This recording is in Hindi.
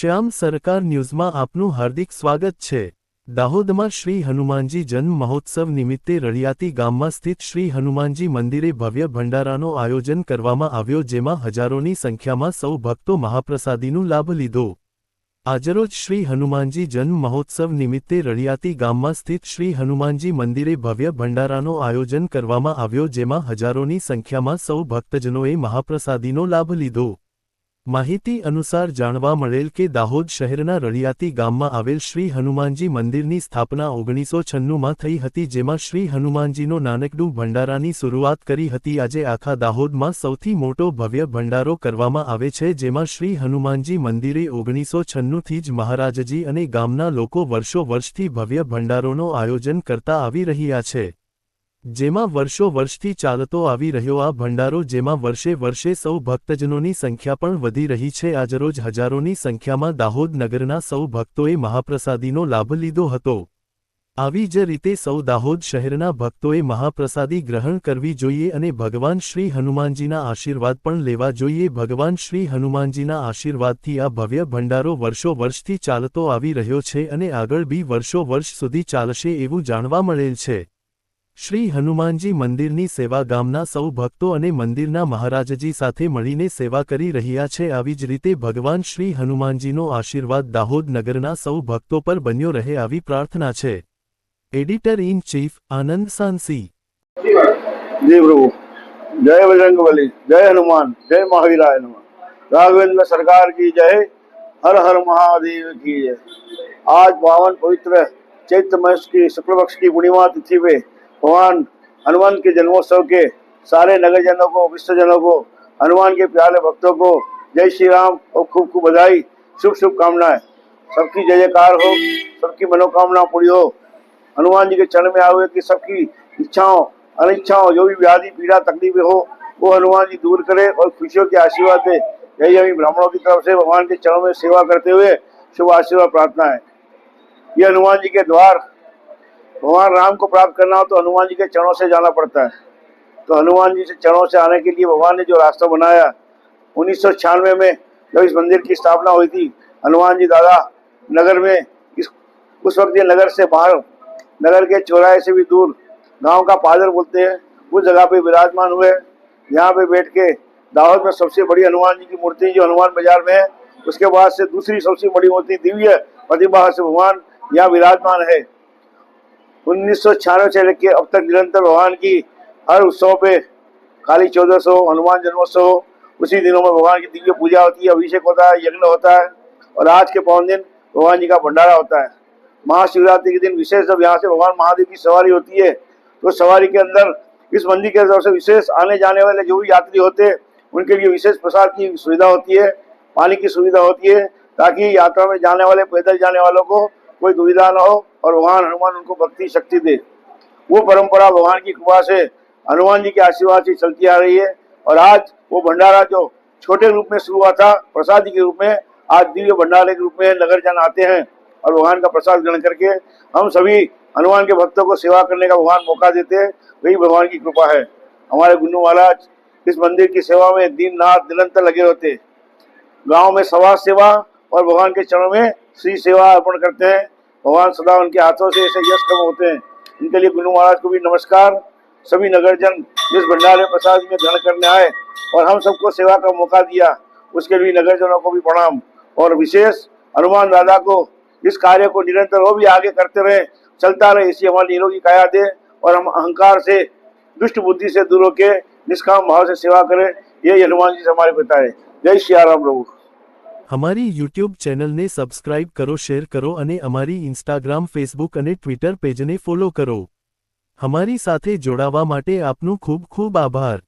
શ્યામ સરકાર ન્યૂઝમાં આપનું હાર્દિક સ્વાગત છે. દાહોદમાં શ્રી હનુમાનજી જન્મ મહોત્સવ નિમિત્તે રળિયાતી ગામમાં સ્થિત શ્રી હનુમાનજી મંદિરે ભવ્ય ભંડારાનો આયોજન કરવામાં આવ્યો જેમાં હજારોની સંખ્યામાં સૌ ભક્તો મહાપ્રસાદીનું લાભ લીધો. આજરોજ શ્રી હનુમાનજી જન્મ મહોત્સવ નિમિત્તે રળિયાતી ગામમાં સ્થિત શ્રી હનુમાનજી મંદિરે ભવ્ય ભંડારાનો આયોજન કરવામાં આવ્યો જેમાં હજારોની સંખ્યામાં સૌ ભક્તજનોએ મહાપ્રસાદીનો લાભ લીધો. માહિતી અનુસાર જાણવા મળેલ કે દાહોદ શહેરના રળિયાતી ગામમાં આવેલ શ્રી હનુમાનજી મંદિરની સ્થાપના ઓગણીસો છન્નુંમાં થઈ હતી, જેમાં શ્રી હનુમાનજીનો નાનકડું ભંડારાની શરૂઆત કરી હતી. આજે આખા દાહોદમાં સૌથી મોટો ભવ્ય ભંડારો કરવામાં આવે છે, જેમાં શ્રી હનુમાનજી મંદિરે ઓગણીસો છન્નુંથી જ મહારાજજી અને ગામના લોકો વર્ષો વર્ષથી ભવ્ય ભંડારોનો આયોજન કરતા આવી રહ્યા છે. જેમાં વર્ષો વર્ષથી ચાલતો આવી રહ્યો આ ભંડારો જેમાં વર્ષે વર્ષે સૌ ભક્તજનોની સંખ્યા પણ વધી રહી છે. આજરોજ હજારોની સંખ્યામાં દાહોદ નગરના સૌ ભક્તોએ મહાપ્રસાદીનો લાભ લીધો હતો. આવી જ રીતે સૌ દાહોદ શહેરના ભક્તોએ મહાપ્રસાદી ગ્રહણ કરવી જોઈએ અને ભગવાન શ્રી હનુમાનજીના આશીર્વાદ પણ લેવા જોઈએ. ભગવાન શ્રી હનુમાનજીના આશીર્વાદથી આ ભવ્ય ભંડારો વર્ષો વર્ષથી ચાલતો આવી રહ્યો છે અને આગળ બી વર્ષો વર્ષ સુધી ચાલશે એવું જાણવા મળેલ છે. શ્રી હનુમાનજી મંદિરની સેવા ગામના સૌ ભક્તો અને મંદિરના મહારાજજી સાથે મળીને સેવા કરી રહ્યા છે આવી જ રીતે ભગવાન શ્રી હનુમાનજીનો આશીર્વાદ દાહોદ નગરના સૌ ભક્તો પર બન્યો રહે આવી પ્રાર્થના છે editor in chief Anand Sansi ji प्रभु जय बजरंग बली जय हनुमान जय महावीराय नमः राघवेंद्र सरकार की जय हर हर महादेव की जय आज पावन पवित्र चैत्र मास की शुक्ल पक्ष की पूर्णिमा तिथि पे भगवान हनुमान के जन्मोत्सव के सारे नगरजनों को, विश्वजनों को, हनुमान के प्यारे भक्तों को जय श्री राम और खूब खूब बधाई, शुभ शुभ कामनाएँ। सबकी जय जयकार हो, सबकी मनोकामना पूरी हो। हनुमान जी के चरण में आए हुए कि सबकी इच्छाओं, अनिच्छाओं, जो भी व्याधि, पीड़ा, तकलीफें हो, वो हनुमान जी दूर करे और खुशियों के आशीर्वाद दे। यही हमें ब्राह्मणों की तरफ़ से भगवान के चरणों में सेवा करते हुए शुभ आशीर्वाद प्रार्थना है ये हनुमान जी के द्वार भगवान राम को प्राप्त करना हो तो हनुमान जी के चरणों से जाना पड़ता है। तो हनुमान जी से चरणों से आने के लिए भगवान ने जो रास्ता बनाया, उन्नीस सौ छियानवे में जब इस मंदिर की स्थापना हुई थी, हनुमान जी दादा नगर में इस, उस वक्त ये नगर से बाहर, नगर के चौराहे से भी दूर, गाँव का पादर बोलते हैं, उस जगह पे विराजमान हुए। यहाँ पे बैठ के दाहोद में सबसे बड़ी हनुमान जी की मूर्ति जो हनुमान बाज़ार में है, उसके बाद से दूसरी सबसे बड़ी मूर्ति दिव्य प्रतिभा से भगवान यहाँ विराजमान है। उन्नीस सौ से लेकर अब तक निरंतर भगवान की हर उत्सव पे काली चौदह सौ हनुमान जन्मोत्सव हो, उसी दिनों में भगवान की दिव्य पूजा होती है अभिषेक होता है यज्ञ होता है और आज के पावन दिन भगवान जी का भंडारा होता है। महाशिवरात्रि के दिन विशेष जब यहाँ से भगवान महादेव की सवारी होती है। तो सवारी के अंदर इस मंदिर के तरफ़ से विशेष आने जाने वाले जो भी यात्री होते हैं उनके लिए विशेष प्रसाद की सुविधा होती है पानी की सुविधा होती है ताकि यात्रा में जाने वाले पैदल जाने वालों को कोई दुविधा न हो और भगवान हनुमान उनको भक्ति, शक्ति दे। वो परंपरा भगवान की कृपा से हनुमान जी के आशीर्वाद से चलती आ रही है और आज वो भंडारा जो छोटे रूप में शुरू हुआ था, प्रसादी के रूप में, आज दिव्य भंडारे के रूप में नगर जन आते हैं और भगवान का प्रसाद ग्रहण करके हम सभी हनुमान के भक्तों को सेवा करने का भगवान मौका देते हैं, वही भगवान की कृपा है। हमारे गुन्नू महाराज इस मंदिर की सेवा में दिन, रात, निरंतर लगे रहते गाँव में सवा सेवा और भगवान के चरणों में श्री सेवा अर्पण करते हैं। भगवान सदा उनके हाथों से ऐसे यश कम होते हैं। इनके लिए गुरु महाराज को भी नमस्कार। सभी नगरजन जिस भंडारे प्रसाद में ग्रहण करने आए और हम सबको सेवा का मौका दिया, उसके लिए नगरजनों को भी प्रणाम। और विशेष हनुमान दादा को इस कार्य को निरंतर वो भी आगे करते रहे। चलता रहे, इसी हमारी निरोगी काया दे और हम अहंकार से, दुष्ट बुद्धि से दूर होके, निष्काम भाव से सेवा करें, यही हनुमान जी से हमारे पिता है। जय श्री राम प्रभु। અમારી યુટ્યુબ ચેનલને સબસ્ક્રાઇબ કરો, શેર કરો અને અમારી ઇન્સ્ટાગ્રામ ફેસબુક અને ટ્વિટર પેજને ફોલો કરો. અમારી સાથે જોડાવા માટે આપનું ખૂબ ખૂબ આભાર.